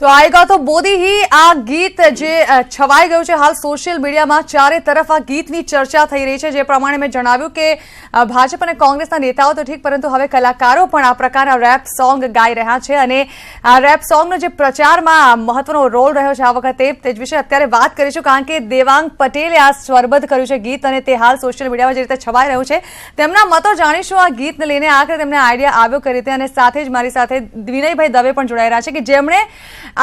તો આएगा તો મોદી હી આ ગીત જે છવાઈ ગયું છે, હાલ સોશિયલ મીડિયામાં ચારે તરફ આ ગીતની ચર્ચા થઈ રહી છે, જે પ્રમાણે મેં જણાવ્યું કે ભાજપ અને કોંગ્રેસના નેતાઓ તો ઠીક, પરંતુ હવે કલાકારો પણ આ પ્રકારના રેપ સોંગ ગાઈ રહ્યા છે અને આ રેપ સોંગનો જે પ્રચારમાં મહત્વનો રોલ રહ્યો છે આ વખતે, તે જ વિશે અત્યારે વાત કરીશું, કારણ કે દેવાંગ પટેલે આ સ્વરબદ્ધ કર્યું છે ગીત અને તે હાલ સોશિયલ મીડિયામાં જે રીતે છવાઈ રહ્યું છે, તેમના મતો જાણીશું આ ગીતને લઈને, આખરે તેમને આઈડિયા આવ્યો કરી રીતે અને સાથે જ મારી સાથે વિનયભાઈ દવે પણ જોડાઈ રહ્યા છે કે જેમણે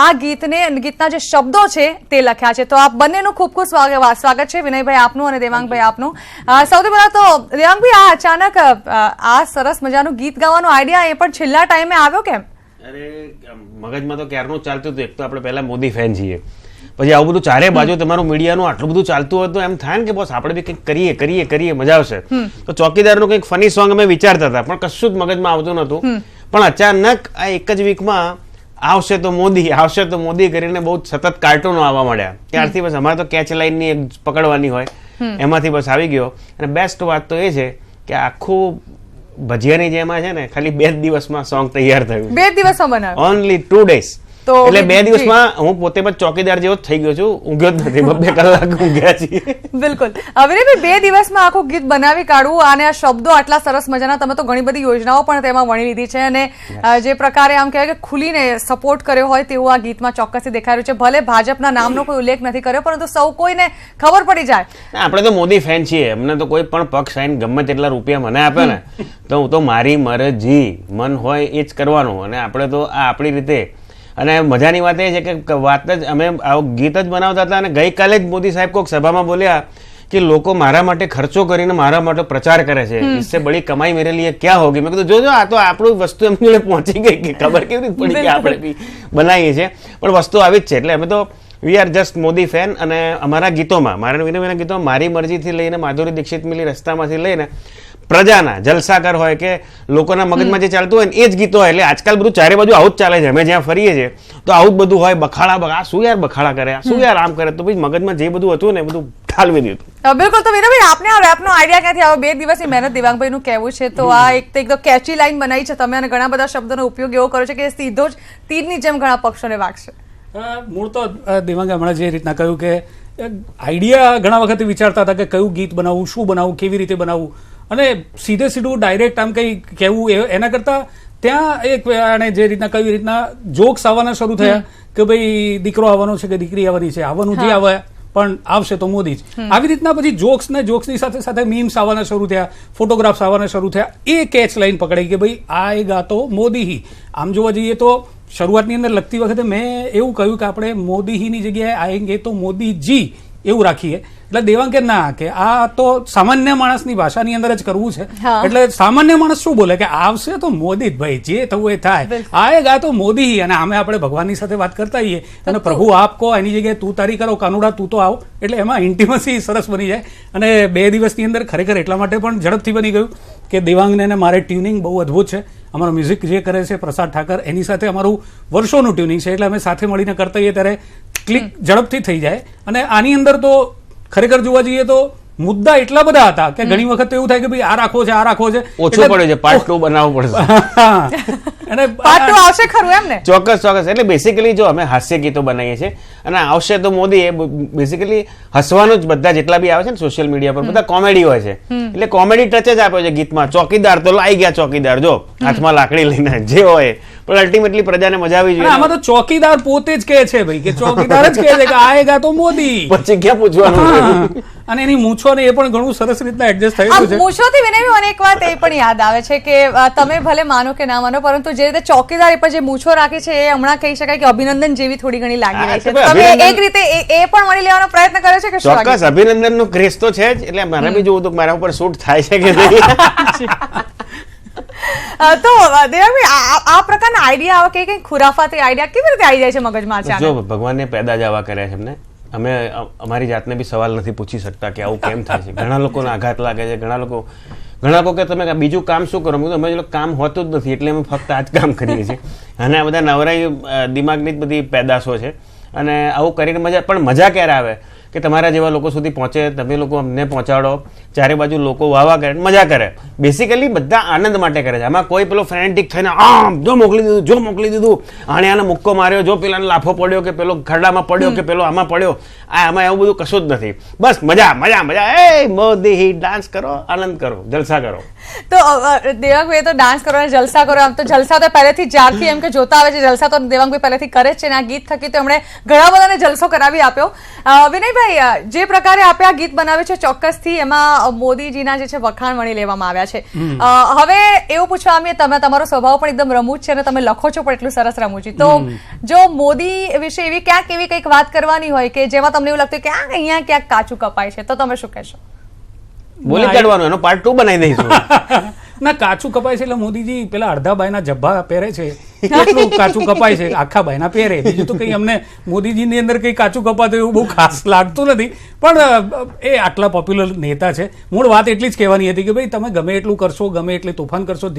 આ ગીતને ગીતના જે શબ્દો છે તે લખ્યા છે. તો આપ બંનેનું ખૂબ ખૂબ સ્વાગત સ્વાગત છે. વિનયભાઈ આપનું અને દેવાંગભાઈ આપનું. સૌથી પહેલા તો દેવાંગભાઈ આ અચાનક આ સરસ મજાનું ગીત ગાવાનો આઈડિયા એ પણ છેલ્લા ટાઈમે આવ્યો કેમ? અરે મગજમાં તો ક્યારનું ચાલતું હતું. એક તો આપણે પહેલા મોદી ફેન છીએ. પછી આવું બધું ચારે બાજુ તમારું મીડિયાનું આટલું બધું ચાલતું હોય તો એમ થાય ને કે બસ આપણે બી કંઈક કરીએ કરીએ કરીએ મજા આવશે. તો ચોકીદારનું કંઈક ફની સોંગ અમે વિચારતા હતા પણ કશું જ મગજમાં આવતું નહોતું. પણ અચાનક આ એક જ વીકમાં આવશે તો મોદી આવશે તો મોદી કરીને બહુ સતત કાર્ટૂનો આવવા માંડ્યા. ત્યારથી બસ અમારે તો કેચ લાઈનની એક પકડવાની હોય. એમાંથી બસ આવી ગયો. અને બેસ્ટ વાત તો એ છે કે આખું ભજીયાની જેમાં છે ને ખાલી બે દિવસમાં સોંગ તૈયાર થયું. બે દિવસમાં બનાવ્યો. ઓનલી ટુ ડેઝ તો એટલે બે દિવસમાં હું પોતે પણ ચોકીદાર જેવો થઈ ગયો છું. ઊંઘ્યો જ નથી બબ્બે કલાક ઊંઘ્યા છીએ. બિલકુલ. વિનયભાઈ બે દિવસમાં આખું ગીત બનાવી કાઢવું અને આ શબ્દો આટલા સરસ મજાના તમે તો ઘણી બધી યોજનાઓ પણ તેમાં વણી લીધી છે અને જે પ્રકારે આમ કહેવાય કે ખુલીને સપોર્ટ કર્યો હોય તેવું આ ગીતમાં ચોક્કસથી દેખાઈ રહ્યું છે. ભલે ભાજપના નામનો કોઈ ઉલ્લેખ નથી કર્યો પરંતુ સૌ કોઈને ખબર પડી જાય. આપણે તો મોદી ફેન છીએ. અમને તો કોઈ પણ પક્ષ આવીને ગમે તેટલા રૂપિયા મને આપે ને તો હું તો મારી મરજી. મન હોય એ જ કરવાનું. અને આપણે તો આ આપણી રીતે અને મજાની વાત એ છે કે વાત જ અમે આવું ગીત જ બનાવતા હતા અને ગઈકાલે જ મોદી સાહેબ કોઈક સભામાં બોલ્યા કે લોકો મારા માટે ખર્ચો કરીને મારા માટે પ્રચાર કરે છે इससे બડી કમાઈ મેરે लिए क्या होगी મેં કીધું જોજો આ તો આપણું વસ્તુ એમની જોડે પહોંચી ગઈ કે ખબર કેવી રીતે પડી કે આપણે બી બનાવીએ છીએ પણ વસ્તુ આવી જ છે એટલે અમે તો we are just Modi fan અને અમારા ગીતોમાં મારા વિનયના ગીતોમાં મારી મરજીથી લઈને માધુરી દીક્ષિત મિલી રસ્તામાંથી લઈને પ્રજાના જલસાકર હોય કે લોકોના મગજમાં જે ચાલતું હોય ને એ જ ગીતો હોય. એટલે આજકાલ બધું ચારે બાજુ આવું જ ચાલે છે. અમે જ્યાં ફરીએ છીએ તો આવું જ બધું હોય બખાડા બખા આ શું યાર બખાડા કરે? શું યાર આમ કરે? તો પછી મગજમાં જે બધું હતું ને એ બધું ઠાલવી દીધું. બિલકુલ. તો વિનોભાઈ આપને આ રેપનો આઈડિયા ક્યાંથી આવ્યો? બે દિવસની મહેનત દેવાંગભાઈનું કહેવું છે તો આ એક તો એકદમ કેચી લાઈન બનાવી છે. તમે અને ઘણા બધા શબ્દોનો ઉપયોગ એવો કરો છો કે સીધો જ તીરની જેમ ઘણા પક્ષોને વાગશે. મૂળ તો દેવાંગે હમણાં જે રીતના કહ્યું કે આઈડિયા ઘણા વખતે વિચારતા હતા કે કયું ગીત બનાવવું શું બનાવવું કેવી રીતે બનાવવું અને સીધે સીધું ડાયરેક્ટ આમ કંઈ કહેવું એના કરતાં ત્યાં એક આણે જે રીતના કઈ રીતના જોક્સ આવવાના શરૂ થયા કે ભાઈ દીકરો આવવાનો છે કે દીકરી આવવાની છે આવવાનું જે આવે પણ આવશે તો મોદી જ. આવી રીતના પછી જોક્સ ને જોક્સની સાથે સાથે મીમ્સ આવવાના શરૂ થયા ફોટોગ્રાફ્સ આવવાના શરૂ થયા એ કેચ લાઈન પકડાઈ કે ભાઈ આ એ ગાતો મોદી આમ જોવા જઈએ તો શરૂઆતની અંદર લખતી વખતે મેં એવું કહ્યું કે આપણે મોદીની જગ્યાએ આએંગે તો મોદીજી એવું રાખીએ. એટલે દેવાંગ કે ના કે આ તો સામાન્ય માણસની ભાષાની અંદર જ કરવું છે. એટલે સામાન્ય માણસ શું બોલે કે આવશે તો મોદી જ ભાઈ જે થવું એ થાય. આ ગાય તો મોદી અને આમે આપણે ભગવાનની સાથે વાત કરતા હોઈએ અને પ્રભુ આપ કહો એની જગ્યાએ તું તારી કરો કાનુડા તું તો આવ. એટલે એમાં ઇન્ટિમસી સરસ બની જાય. અને બે દિવસની અંદર ખરેખર એટલા માટે પણ ઝડપથી બની ગયું કે દેવાંગને મારે ટ્યુનિંગ બહુ અદ્ભુત છે. અમારો મ્યુઝિક જે કરે છે પ્રસાદ ઠાકર એની સાથે અમારું વર્ષોનું ટ્યુનિંગ છે. એટલે અમે સાથે મળીને કરતા હોઈએ ત્યારે ક્લિક ઝડપથી થઈ જાય. અને આની અંદર તો ખરેખર જોવા જઈએ તો મુદ્દા એટલા બધા હતા કે ઘણી વખત તો એવું થાય કે ભાઈ આ રાખવો છે આ રાખવો છે. ઓછો પડે પડ્યો છે પાટલો બનાવવો પડશે. અને પાટલો આવશે ખરું એમ ને? ચોક્કસ ચોક્કસ. એટલે બેસિકલી જો અમે હાસ્ય ગીતો બનાવીએ છીએ અને આવશે તો મોદી એ બેસિકલી હસવાનું જ બધા જેટલા બી આવે છે ને સોશિયલ મીડિયા પર બધા કોમેડી હોય છે. એટલે કોમેડી ટચ જ આપ્યો છે ગીતમાં. ચોકીદાર તો લાઈ ગયા ચોકીદાર જો. હાથમાં લાકડી લઈને જે હોય. પણ અલ્ટિમેટલી પ્રજાને મજા આવી જોઈએ. આમાં તો ચોકીદાર પોતે જ કહે છે ભાઈ કે ચોકીદાર જ કહે છે કે આએગા તો મોદી. પછી ક્યાં પૂછવાનું. અને એની મૂછો ને એ પણ ઘણું સરસ રીતના એડજસ્ટ થયેલું છે. મૂછોથી વિનયભાઈ મને એક વાત એ પણ યાદ આવે છે કે તમે ભલે માનો કે ના માનો પરંતુ જે રીતે ચોકીદાર પર જે મૂછો રાખી છે એ હમણાં કહી શકાય કે અભિનંદન જેવી થોડી ઘણી લાગી રહી છે. તમે એક રીતે એ પણ મળી લેવાનો પ્રયત્ન કર્યો છે કે? ચોક્કસ અભિનંદન નો ક્રેઝ તો છે જ એટલે મારે બી જોવું તો મારા ઉપર શૂટ થાય છે કે નહીં. તો દેવાભાઈ આ આ- આ પ્રકારના આઈડિયા આવે કે કઈ ખુરાફાતી આઈડિયા કેવી રીતે આવી જાય છે મગજમાં જો ભગવાનને પેદા જ આવા કર્યા છે એમને. અમે અમારી જાતને બી સવાલ નથી પૂછી શકતા કે આવું કેમ થાય છે. ઘણા લોકોને આઘાત લાગે છે, ઘણા લોકો ઘણા લોકો કે તમે બીજું કામ શું કરો? અમે લોકો કામ હોતું જ નથી, એટલે અમે ફક્ત આ જ કામ કરીએ છીએ. અને આ બધા નવરાઈ દિમાગની જ બધી પેદાશો છે. અને આવું કરીને મજા પણ મજા ક્યારે આવે? કે તમારા જેવા લોકો સુધી પહોંચે તમે લોકો અમને પહોંચાડો. ચારે બાજુ લોકો વાવા કરે મજા કરે. બેસિકલી બધા આનંદ માટે કરે છે. આમાં કોઈ પેલો ફ્રેન્ટિક થઈને આમ જો મોકલી દીધું જો મોકલી દીધું. આણે આને મુક્કો માર્યો જો પેલાને લાફો પડ્યો કે પેલો ખરડામાં પડ્યો કે પેલો આમાં પડ્યો આ આમાં એવું બધું કશું જ નથી. બસ મજા મજા મજા. એ મોદી ડાન્સ કરો આનંદ કરો જલસા કરો. તો દેવાંગભાઈ તો ડાન્સ કરો અને જલસા કરો. આમ તો જલસા તો પહેલેથી જ્યારથી એમ કે જોતા આવે છે જલસા તો દેવાંગભાઈ પહેલેથી કરે છે અને આ ગીત થકી તો એમણે ઘણા બધાને જલસો કરાવી આપ્યો. વિનયભાઈ અ, જે પ્રકારે આપે આ ગીત બનાવ્યું છે ચોક્કસથી એમાં મોદીજીના જે છે વખાણ વણી લેવામાં આવ્યા છે. હવે એવું પૂછવા આવીએ તમે તમારો સ્વભાવ પણ એકદમ રમૂજ છે અને તમે લખો છો પણ એટલું સરસ રમૂજી. તો જો મોદી વિશે એવી ક્યાંક એવી કંઈક વાત કરવાની હોય કે જેમાં તમને એવું લાગતું કે આ અહીંયા ક્યાંક કાચું કપાય છે તો તમે શું કહેશો? બોલી કાઢવાનું એનો પાર્ટ ટુ બનાવી દઈશું. ના કાચું કપાય છે એટલે મોદીજી પેલા અડધા બાયના જબ્બા પહેરે છે. એટલું કાચું કપાય છે. આખા બહેના પહેરે. બીજું તો કંઈ અમને મોદીજીની અંદર કંઈ કાચું કપાતું એવું બહુ ખાસ લાગતું નથી. પણ એ આટલા પોપ્યુલર નેતા છે. મૂળ વાત એટલી જ કહેવાની હતી કે ભાઈ, તમે ગમે એટલું કરશો, ગમે એટલી તોફાન કરશો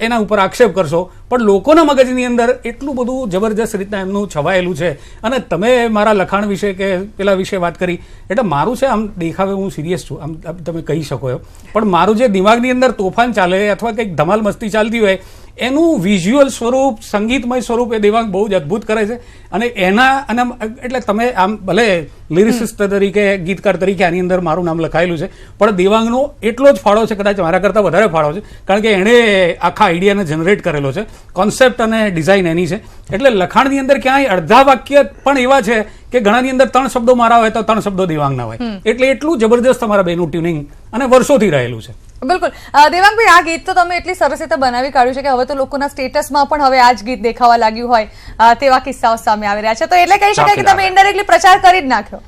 એના ઉપર આક્ષેપ કરશો, પણ લોકોના મગજની અંદર એટલું બધું જબરજસ્ત રીતના એમનું છવાયેલું છે. અને તમે મારા લખાણ વિશે કે પેલા વિશે વાત કરી, એટલે મારું છે, આમ દેખાવે હું સિરિયસ છું. આમ તમે કહી શકો એમ. પણ મારું જે દિમાગની અંદર તોફાન ચાલે, અથવા કંઈક ધમાલ મસ્તી ચાલતી હોય એનું વિઝ્યુઅલ સ્વરૂપ સંગીતમય સ્વરૂપ એ દેવાંગ બહુ જ અદ્ભુત કરે છે. અને એના અને એટલે તમે આમ ભલે લિરિસિસ્ટ તરીકે ગીતકાર તરીકે આની અંદર મારું નામ લખાયેલું છે પણ દેવાંગનો એટલો જ ફાળો છે કદાચ મારા કરતાં વધારે ફાળો છે કારણ કે એણે આખા આઈડિયાને જનરેટ કરેલો છે. કોન્સેપ્ટ અને ડિઝાઇન એની છે. એટલે લખાણની અંદર ક્યાંય અડધા વાક્ય પણ એવા છે કે ઘણાની અંદર ત્રણ શબ્દો મારા હોય તો ત્રણ શબ્દો દેવાંગના હોય. એટલે એટલું જબરદસ્ત અમારા બેનું ટ્યુનિંગ અને વર્ષોથી રહેલું છે. બિલકુલ. દેવાંગભાઈ આ ગીત તો તમે એટલી સરસ રીતે બનાવી કાઢ્યું છે કે હવે તો લોકોના સ્ટેટસમાં પણ હવે આ જ ગીત દેખાવા લાગ્યું હોય તેવા કિસ્સાઓ સામે આવી રહ્યા છે. તો એટલે કહી શકાય કે તમે ઇન્ડાયરેક્ટલી પ્રચાર કરી જ નાખ્યો.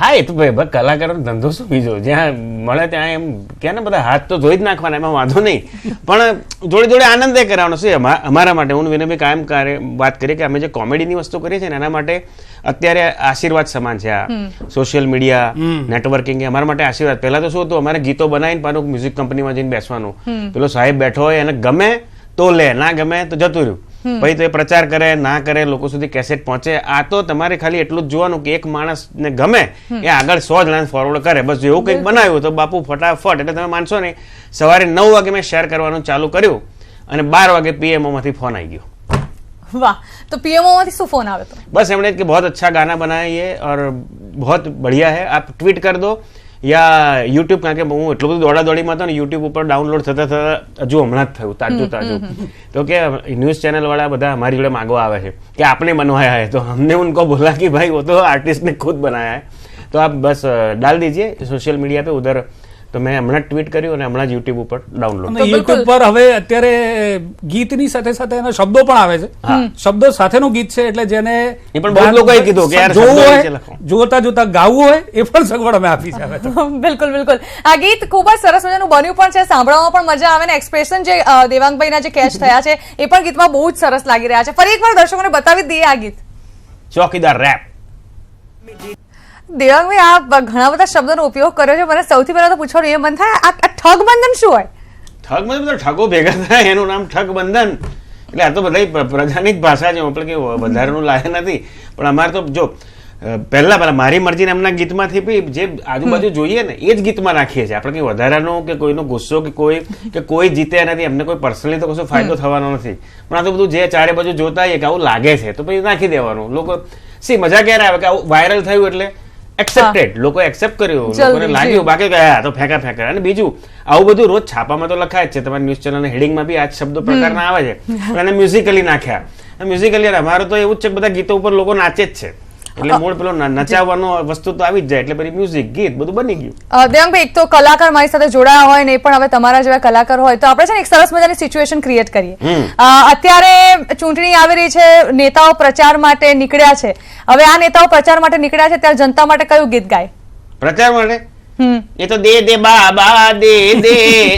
હા એ તો ભાઈ કલાકારો ધંધો શું બીજો? જ્યાં મળે ત્યાં એમ કે ને બધા હાથ તો ધોઈ જ નાખવાના એમાં વાંધો નહીં. પણ જોડે જોડે આનંદ એ કરવાનો છે. અમારા માટે હું વિનયભાઈ કાયમ વાત કરીએ કે અમે જે કોમેડીની વસ્તુ કરીએ છીએ ને એના માટે અત્યારે આશીર્વાદ સમાન છે આ સોશિયલ મીડિયા નેટવર્કિંગ એ અમારા માટે આશીર્વાદ. પહેલા તો શું હતું અમારે ગીતો બનાવીને પાછું મ્યુઝિક કંપનીમાં જઈને બેસવાનું. પેલો સાહેબ બેઠો હોય એને ગમે તો લે ના ગમે તો જતું રહ્યું પછી તો એ પ્રચાર કરે ના કરે લોકો સુધી કેસેટ પહોંચે આ તો તમારે ખાલી એટલું જ જોવાનું કે એક માણસને ગમે એ આગળ સો જણાને ફોરવર્ડ કરે બસ જો એવું કંઈક બનાવ્યું તો બાપુ ફટાફટ એટલે તમે માનશો નહીં સવારે નવ વાગે મેં શેર કરવાનું ચાલુ કર્યું અને બાર વાગે પીએમઓ માંથી ફોન આવી ગયો વાહ તો પીએમઓ માંથી શું ફોન આવ્યો હતો बस हमने कि बहुत अच्छा गाना बनाया ये और बहुत बढ़िया है आप ट्वीट कर दो યા યુટ્યુબ કારણ કે હું એટલું બધું દોડા દોડીમાં હતો ને યુટ્યુબ ઉપર ડાઉનલોડ થતા થતા હજુ હમણાં જ થયું તાજું તાજું તો કે ન્યૂઝ ચેનલ વાળા બધા અમારી જોડે માગવા આવે છે કે આપને बनवाया है तो हमने उनको बोला कि भाई वो तो आर्टिस्ट ने खुद बनाया है तो आप बस अ, डाल दीजिए सोशल मीडिया पे उधर તો મેં હમણાં ટ્વીટ કર્યું અને હમણાં જ યુટ્યુબ ઉપર ડાઉનલોડ યુટ્યુબ પર હવે અત્યારે ગીતની સાથે સાથે એના શબ્દો પણ આવે છે. શબ્દો સાથેનું ગીત છે એટલે જેને એ પણ બહુ લોકોએ કીધું કે યાર જોવું હોય, જોતા જોતા ગાવું હોય એ પણ સગવડ અમે આપી છે બિલકુલ બિલકુલ. આ ગીત ખૂબ જ સરસ મજાનું બન્યું પણ છે સાંભળવામાં પણ મજા આવે ને એક્સપ્રેશન જે દેવાંગભાઈના જે કેચ થયા છે એ પણ ગીતમાં બહુ જ સરસ લાગી રહ્યા છે. ફરી એકવાર દર્શકોને બતાવી જ દઈએ આ ગીત. ચોકીદાર રેપ દેવાંગભાઈ આ ઘણા બધા શબ્દોનો ઉપયોગ કર્યો છે. મને સૌથી પહેલા તો પૂછવાનું એ મન થાય આ ઠગ બંધન શું હોય? ઠગ બંધન બધા ઠગો ભેગા થાય એનું નામ ઠગ બંધન એટલે આ તો બધા પ્રજાની જ ભાષા છે આપણે કે વધારાનું લાયક નથી. પણ અમારે તો જો પહેલા પહેલા મારી મરજી એમના ગીતમાંથી બી જે આજુબાજુ જોઈએ ને એ જ ગીતમાં રાખીએ છીએ. આપણે કંઈ વધારાનો કે કોઈનો ગુસ્સો કે કોઈ કે કોઈ જીત્યા નથી એમને કોઈ પર્સનલી તો કશો ફાયદો થવાનો નથી. પણ આ તો બધું જે ચારે બાજુ જોતા કે આવું લાગે છે તો પછી નાખી દેવાનું. લોકો સી મજા ક્યારે આવે કે આવું વાયરલ થયું એટલે એક્સેપ્ટેડ લોકો એક્સેપ્ટ કર્યું. લોકોને લાગ્યું બાકી ગયા તો ફેંકા ફેંકા. અને બીજું આવું બધું રોજ છાપામાં તો લખાય છે. તમારી ન્યૂઝ ચેનલ હેડિંગમાં બી આ શબ્દો પ્રકારના આવે છે. એને મ્યુઝિકલી નાખ્યા. મ્યુઝિકલી અમારું તો એવું જ છે બધા ગીતો ઉપર લોકો નાચે જ છે. એટલે મૂળ પેલો નચાવવાનો વસ્તુ તો આવી જ જાય. એટલે પછી મ્યુઝિક ગીત બધું બની ગયું. દેવાંગભાઈ એક તો કલાકાર મારી સાથે જોડાયા હોય ને એ પણ હવે તમારા જેવા કલાકાર હોય તો આપણે છે ને એક સરસ મજાની સિચ્યુએશન ક્રિએટ કરીએ. અત્યારે ચૂંટણી આવી રહી છે નેતાઓ પ્રચાર માટે નીકળ્યા છે. હવે આ નેતાઓ પ્રચાર માટે નીકળ્યા છે ત્યારે જનતા માટે કયું ગીત ગાય? પ્રચાર માટે? હમ. એ તો દે દે दे दे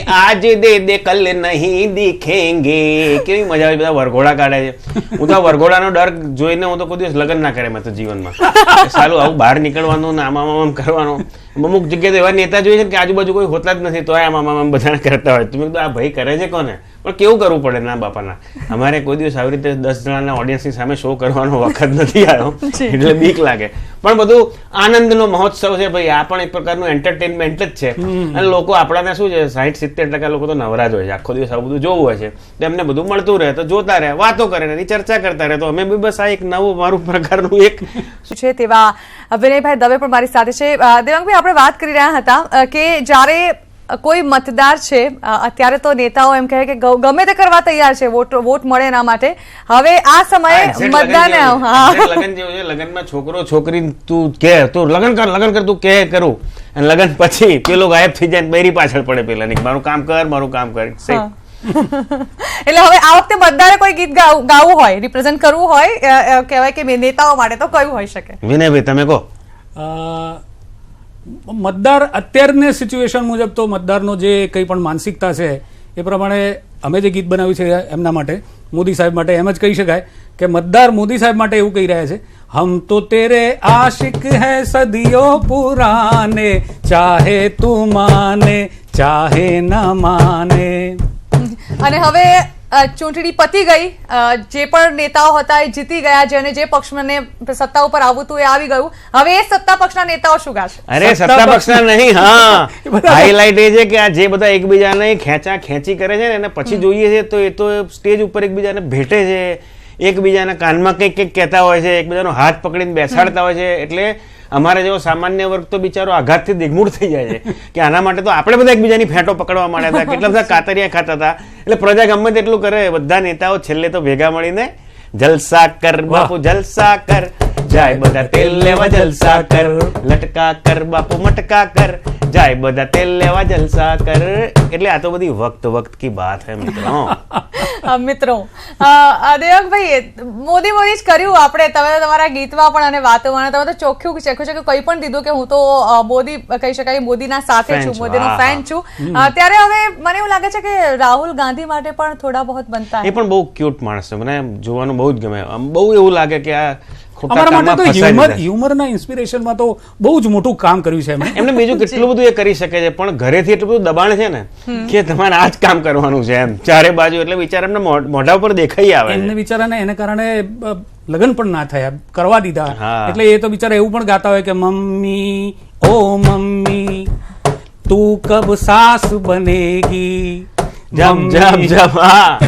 આજ દે દે, કલ નહીં દિખેંગે. કેવી મજા આવે બધા વરઘોડા કાઢે છે. હું તો વરઘોડાનો ડર જોઈને હું તો કોઈ દિવસ લગ્ન ના કરે મેં તો જીવનમાં સાલું આવું બહાર નીકળવાનું ને આમ આમ કરવાનું. અમુક જગ્યાએ તો એવા નેતા જોઈએ છે કે આજુબાજુ કોઈ હોતા જ નથી, તો આમ આમ આમ બધાને કરતા હોય. તમે આ ભાઈ કરે છે કોને? પણ કેવું કરવું પડે ના બાપાના? અમારે કોઈ દિવસ આવી રીતે દસ જણાના ઓડિયન્સની સામે શો કરવાનો વખત નથી આવ્યો. એટલે બીક લાગે. પણ બધું આનંદનો મહોત્સવ છે ભાઈ આ પણ એક પ્રકારનું એન્ટરટેનમેન્ટ જ છે. અને લોકો આપણાને શું છે સાઠ સિત્તેર ટકા લોકો તો નવરા જ હોય છે. આખો દિવસ આવું બધું જોવું હોય છે. તો એમને બધું મળતું રહે તો જોતા રહે વાતો કરે એની ચર્ચા કરતા રહે. તો અમે બી બસ આ એક નવું મારું પ્રકારનું એક છે તેવા વિનયભાઈ દવે પણ મારી સાથે છે. દેવાંગભાઈ આપણે વાત કરી રહ્યા હતા કે જ્યારે કોઈ મતદાર છે અત્યારે તો નેતાઓ એમ કહે કે ગમે તે કરવા તૈયાર છે વોટ વોટ મળે એના માટે. હવે આ સમયે મતદાન લગન જેવું છે. લગ્નમાં છોકરો છોકરી તું કે તું લગન કર લગન કર તું કે કરું. અને લગન પછી પેલો ગાયબ થઈ જાય બેરી પાછળ પડે પેલા. ની મારું કામ કર મારું કામ કર. એટલે હવે આ વખતે મતદારે કોઈ ગીત ગાવું હોય રિપ્રેઝન્ટ કરવું હોય કહેવાય કે નેતાઓ માટે તો કયું હોઈ શકે? વિનયભાઈ તમે કહો. અ, મતદાર અત્યારની સિચ્યુએશન મુજબ તો મતદારનો જે કંઈ પણ માનસિકતા છે, એ પ્રમાણે અમે જે ગીત બનાવ્યું છે એમના માટે, મોદી સાહેબ માટે એમ જ કહી શકાય કે મતદાર મોદી સાહેબ માટે એવું કહી રહ્યા છે, હમ તો તેરે આશિક હૈ સદીઓ પુરાને, ચાહે તું માને, ચાહે ન માને. અને હવે ચૂંટણી પતી ગઈ. જે પણ નેતાઓ હતા એ જીતી ગયા જેને જે પક્ષને સત્તા ઉપર આવવું હતું એ આવી ગયું. હવે એ સત્તા પક્ષના નેતાઓ શું ગાશે? અરે સત્તા સત્તા પક્ષ- પક્ષના નહીં હા. હાઈલાઇટ એ છે કે આ જે બધા એકબીજાને ખેંચા ખેંચી કરે છે ને એને પછી જોઈએ છે તો એ તો સ્ટેજ ઉપર એકબીજાને ભેટે છે. એકબીજાના કાનમાં કંઈક કંઈક કહેતા હોય છે એકબીજાનો હાથ પકડીને બેસાડતા હોય છે. એટલે અમારે જેવો સામાન્ય વર્ગ તો બિચારો આઘાતથી દિગ્મૂળ થઈ જાય છે. કે આના માટે તો આપણે બધા એકબીજાની ફેંટો પકડવા માંડ્યા હતા, કેટલા બધા કાતરિયા ખાતા હતા. એટલે પ્રજા ગમે તેટલું કરે, બધા નેતાઓ છેલ્લે તો ભેગા મળીને, જલસા કર બાપુ, જલસા કર. જાય બધા તેલ લેવા જલસા કર લટકા કર બાપુ મટકા કર. જાય બધા તેલ લેવા જલસા કર એટલે આ તો બધી વક્ત વક્ત કી બાત હે મિત્રો મિત્રો દેવકભાઈ મોદી મોદી જ કર્યું આપણે. તમે તો તમારા ગીતમાં પણ અને વાતોમાં તમે તો ચોખ્ખું ચેખ્યું છે કે કંઈ પણ દીધું કે હું તો મોદી કહી શકાય મોદીના સાથે છું મોદીનો ફેન છું. ત્યારે હવે મને એવું લાગે છે કે રાહુલ ગાંધી માટે પણ થોડા બહોત બનતા એ પણ બહુ ક્યુટ માણસ છે. મને જોવાનું બહુ જ ગમે. આમ બહુ એવું લાગે કે આ અમારા માટે તો હ્યુમર હ્યુમરના ઇન્સ્પિરેશનમાં તો બહુ જ મોટું કામ કર્યું છે એમણે. એમને બીજું કેટલું બધું એ કરી શકે છે પણ ઘરેથી એટલું બધું દબાણ છે ને કે તમારે આ જ કામ કરવાનું છે એમ. ચારે બાજુ એટલે વિચાર એમને મોઢા પર દેખાઈ આવે એમને વિચારાને એને કારણે લગ્ન પણ ના થયા કરવા દીધા. એટલે એ તો બિચારા એવું પણ ગાતા હોય કે મમ્મી ઓ મમ્મી તું કબ સાસ બનેગી? જબ જમ જબ હા.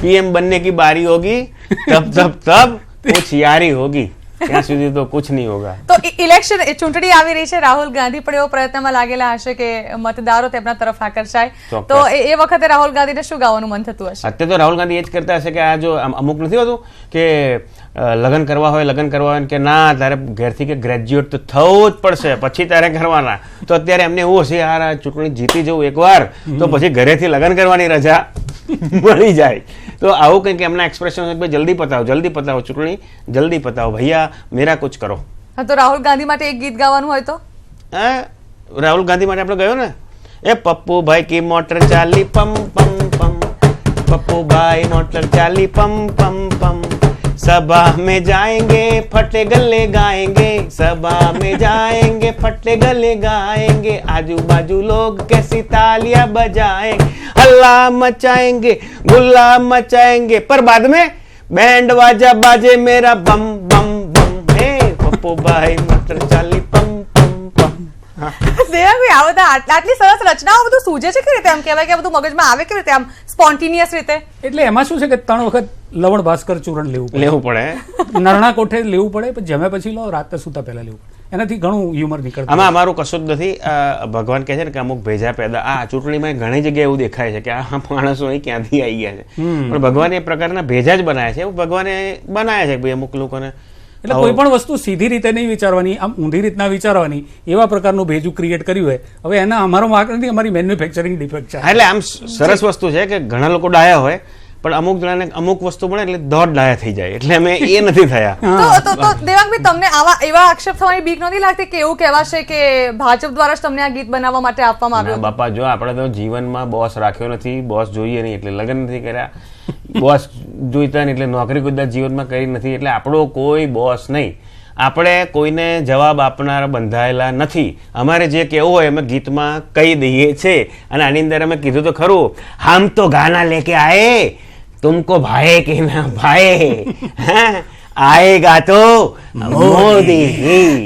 પીએમ બનને કી બારી હોગી. તબ તબ તબ कुछ यारी होगी ત્યાં સુધી તો કુછ નહીં હોગા તો ઈ- ઇલેક્શન એ ચૂંટણી આવી રહી છે રાહુલ ગાંધી પણ એવો પ્રયત્નમાં લાગેલા હશે કે મતદારો તેમના તરફ આકર્ષાય ચોક્કસ. તો એ એ વખતે રાહુલ ગાંધીને શું ગાવાનું મન થતું હશે અત્યારે તો રાહુલ ગાંધી એ જ કરતા હશે કે આ જો આમ અમુક નથી હોતું કે અ, લગ્ન કરવા હોય લગ્ન કરવા હોય ને કે ના તારે ઘેરથી કે ગ્રેજ્યુએટ તો થવું જ પડશે પછી તારે કરવાના તો અત્યારે એમને એવું હશે યાર આ ચૂંટણી જીતી જવું એકવાર તો પછી ઘરેથી લગ્ન કરવાની રજા મળી જાય તો આવું કંઈક એમના એક્સપ્રેશન ભાઈ જલ્દી પતાવો જલ્દી પતાવો ચૂંટણી જલ્દી પતાવો ભૈયા મેરા કુછ કરો હા તો રાહુલ ગાંધી માટે એક ગીત ગાવાનું હોય તો હા રાહુલ ગાંધી માટે આપણે ગયો ને એ પપ્પુ ભાઈ કી મોટર ચાલી પમ પમ પમ પપ્પુ ભાઈ મોટર ચાલી પમ પમ પમ सभा में जाएंगे फटे गले गाएंगे सभा में जाएंगे फटे गले गाएंगे आजू बाजू लोग कैसी तालियां बजाएंगे हल्ला मचाएंगे गुल्ला मचाएंगे पर बाद में बैंड बाजा बाजे मेरा बम बम बम हे पप्पू भाई मोटर चाली पम पम पम દેવાભાઈ આ બધા આટ- આટલી સરસ રચનાઓ બધું સૂજે છે કેવી રીતે આમ કહેવાય કે આ બધું મગજમાં આવે કેવી રીતે આમ સ્પોન્ટિનિયસ રીતે એટલે એમાં શું છે કે ત્રણ વખત લવણ ભાસ્કર ચૂરણ લેવું લેવું પડે પડે નરણા કોઠે લેવું પડે પછી જમ્યા પછી લો રાતે સૂતા પહેલા લેવું પડે એનાથી ઘણું હ્યુમર નીકળતું આમાં અમારું કશું જ નથી. ભગવાન કહે છે ને કે અમુક ભેજા પેદા આ ચૂંટણીમાં ઘણી જગ્યાએ એવું દેખાય છે કે આ માણસો અહીં ક્યાંથી આવી ગયા છે. પણ ભગવાન એ પ્રકારના ભેજા જ બનાવ્યા છે. એવું ભગવાને બનાવ્યા છે ભાઈ અમુક લોકોને એટલે કોઈ પણ વસ્તુ સીધી રીતે નહીં વિચારવાની આમ ઊંધી રીતના વિચારવાની એવા પ્રકારનું ભેજું ક્રિએટ કર્યું હોય. હવે એના અમારો માર્ક નથી અમારી મેન્યુફેક્ચરિંગ ડિફેક્ટ છે. એટલે આમ સરસ વસ્તુ છે કે ઘણા લોકો ડાયા હોય પણ અમુક જણાને અમુક વસ્તુ મળે એટલે દોઢ ડાયા થઈ જાય. એટલે અમે એ નથી થયા. તો તો દેવાંગભાઈ તમને આવા એવા આક્ષેપ થવાની બીક નથી લાગતી કે એવું કહેવાશે કે ભાજપ દ્વારા જ તમને આ ગીત બનાવવા માટે આપવામાં આવ્યું બાપા જો આપણે તો જીવનમાં બોસ રાખ્યો નથી બોસ જોઈએ નહીં એટલે લગ્ન નથી કર્યા. બોસ જોઈતા નહીં એટલે નોકરી કુદા જીવનમાં કરી નથી એટલે આપણો કોઈ બોસ નહીં. આપણે કોઈને જવાબ આપનાર બંધાયેલા નથી. અમારે જે કહેવું હોય અમે ગીતમાં કહી દઈએ છે અને આની અંદર અમે કીધું તો ખરું આમ તો ગાના લેકે આયે. તુમકો ભાઈ કે ના ભાઈ હા, આયેગા તો મોદી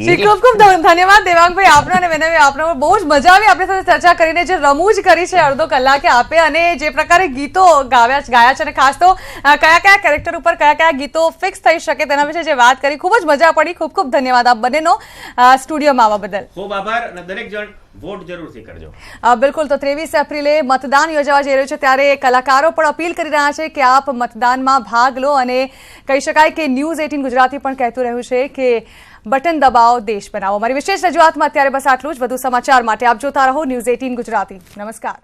જી ખૂબ ખૂબ ધન્યવાદ દેવાંગભાઈ આપનો અને વિનયભાઈ આપનો બહુ જ મજા આવી આપણી સાથે ચર્ચા કરીને જે રમૂજ કરી છે અડધો કલાકે આપે અને જે પ્રકારે ગીતો ગાવ્યા ગાયા છે અને ખાસ તો કયા કયા કેરેક્ટર ઉપર કયા કયા ગીતો ફિક્સ થઈ શકે તેના વિશે જે વાત કરી ખૂબ જ મજા પડી ખૂબ ખૂબ ધન્યવાદ આપ બંનેનો સ્ટુડિયોમાં આવવા બદલ. ખૂબ આભાર અને દરેક જણ વોટ બિલકુલ, તો ત્રેવીસ એપ્રિલે મતદાન યોજાવા જઈ રહ્યું છે, ત્યારે કલાકારો પણ અપીલ કરી રહ્યા છે કે આપ મતદાનમાં ભાગ લો અને કહી શકાય કે ન્યૂઝ એટીન ગુજરાતી પણ કહેતું રહ્યું છે કે બટન દબાવો, દેશ બનાવો. મારી વિશેષ રજૂઆતમાં અત્યારે બસ આટલું જ. વધુ સમાચાર માટે આપ જોતા રહો ન્યૂઝ એટીન ગુજરાતી. નમસ્કાર.